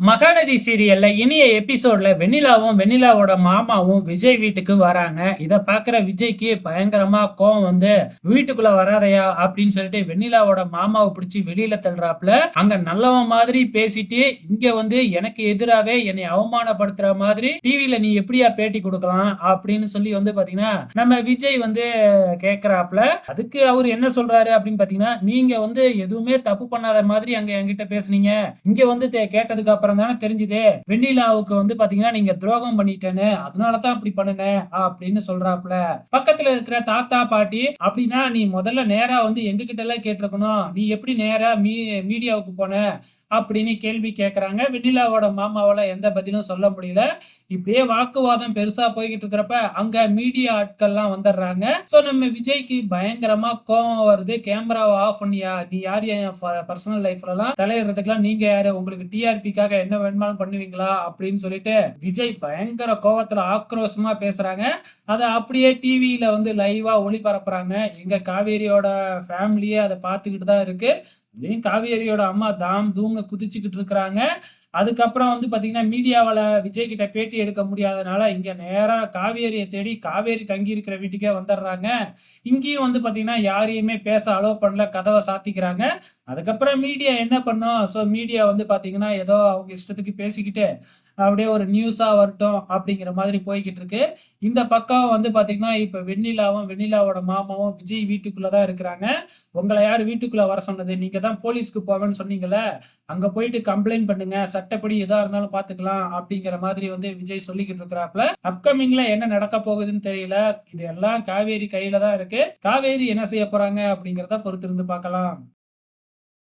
மகாநதி சீரியல்ல இனிய எபிசோட்ல வெண்ணிலாவும் வெண்ணிலாவோட மாமாவும் விஜய் வீட்டுக்கு வராங்க. இதை பாக்குற விஜய்க்கு பயங்கரமா கோவம் வந்து வீட்டுக்குள்ள வராதையா? அப்படின்னு சொல்லிட்டு வெண்ணிலாவோட மாமாவை பிடிச்சி வெளியில தள்ளுறாப்புல. அங்க நல்லவன் மாதிரி பேசிட்டு இங்க வந்து எனக்கு எதிராகவே என்னை அவமானப்படுத்துற மாதிரி டிவில நீ எப்படியா பேட்டி கொடுக்கலாம்? அப்படின்னு சொல்லி வந்து பாத்தீங்கன்னா நம்ம விஜய் வந்து கேக்குறாப்புல. அதுக்கு அவர் என்ன சொல்றாரு அப்படின்னு பாத்தீங்கன்னா நீங்க வந்து எதுவுமே தப்பு பண்ணாத மாதிரி அங்க என்கிட்ட பேசுனீங்க. இங்க வந்து கேட்டதுக்கு அப்புறம் தானே தெரிஞ்சுது. வெண்ணிலாவுக்கு வந்து பாத்தீங்கன்னா நீங்க துரோகம் பண்ணிட்டேன்னு அதனாலதான் அப்படி பண்ணுனேன் அப்படின்னு சொல்றாப்புல. பக்கத்துல இருக்கிற தாத்தா பாட்டி அப்படின்னா நீ முதல்ல நேரா வந்து எங்க கிட்ட எல்லாம் கேட்டிருக்கணும். நீ எப்படி நேரா மீ மீடியாவுக்கு போன? அப்படின்னு கேள்வி கேட்குறாங்க வெண்ணிலாவோட மாமாவால் எந்த பதிலும் சொல்ல முடியல. இப்படியே வாக்குவாதம் பெருசா போய்கிட்டு இருக்கிறப்ப அங்க மீடியா ஆட்கள்லாம் வந்துடுறாங்க. ஸோ நம்ம விஜய்க்கு பயங்கரமா கோவம் வருது. கேமராவை ஆஃப் பண்ணியா? நீ யார்? என் பர்சனல் லைஃப்ல எல்லாம் தலையிடுறதுக்கெல்லாம் நீங்க யாரு? உங்களுக்கு டிஆர்பிக்காக என்ன வேணுமாலும் பண்ணுவீங்களா? அப்படின்னு சொல்லிட்டு விஜய் பயங்கர கோவத்துல ஆக்ரோஷமா பேசுறாங்க. அதை அப்படியே டிவியில வந்து லைவா ஒளிபரப்புறாங்க. எங்க காவேரியோட ஃபேமிலியே அதை பார்த்துக்கிட்டு தான் இருக்கு. இதுலயும் காவேரியோட அம்மா தாம் தூம்னு குதிச்சுக்கிட்டு இருக்கிறாங்க? அதுக்கப்புறம் வந்து பாத்தீங்கன்னா மீடியாவில் விஜய் கிட்ட பேட்டி எடுக்க முடியாதனால இங்க நேராக காவேரியை தேடி காவேரி தங்கி இருக்கிற வீட்டுக்கே வந்துடுறாங்க. இங்கேயும் வந்து பாத்தீங்கன்னா யாரையுமே பேச அலோவ் பண்ணல கதவை சாத்திக்கிறாங்க. அதுக்கப்புறம் மீடியா என்ன பண்ணும்? ஸோ மீடியா வந்து பாத்தீங்கன்னா ஏதோ அவங்க இஷ்டத்துக்கு பேசிக்கிட்டு அப்படியே ஒரு நியூஸாக வரட்டும் அப்படிங்கிற மாதிரி போய்கிட்டு இருக்கு இந்த பக்கம் வந்து பார்த்தீங்கன்னா இப்போ வெண்ணிலாவும் வெண்ணிலாவோட மாமாவும் விஜய் வீட்டுக்குள்ளே தான் இருக்கிறாங்க. உங்களை யார் வீட்டுக்குள்ளே வர சொன்னது? நீங்கள் தான் போலீஸ்க்கு போவேன்னு சொன்னீங்கல்ல? அங்கே போயிட்டு கம்ப்ளைண்ட் பண்ணுங்க. சட்டப்படி எதாக இருந்தாலும் பார்த்துக்கலாம் அப்படிங்கிற மாதிரி வந்து விஜய் சொல்லிக்கிட்டு இருக்கிறாப்ல அப்கமிங்ல என்ன நடக்க போகுதுன்னு தெரியல. இது எல்லாம் காவேரி கையில தான் இருக்கு. காவேரி என்ன செய்ய போறாங்க அப்படிங்கிறத பொறுத்திருந்து பார்க்கலாம்.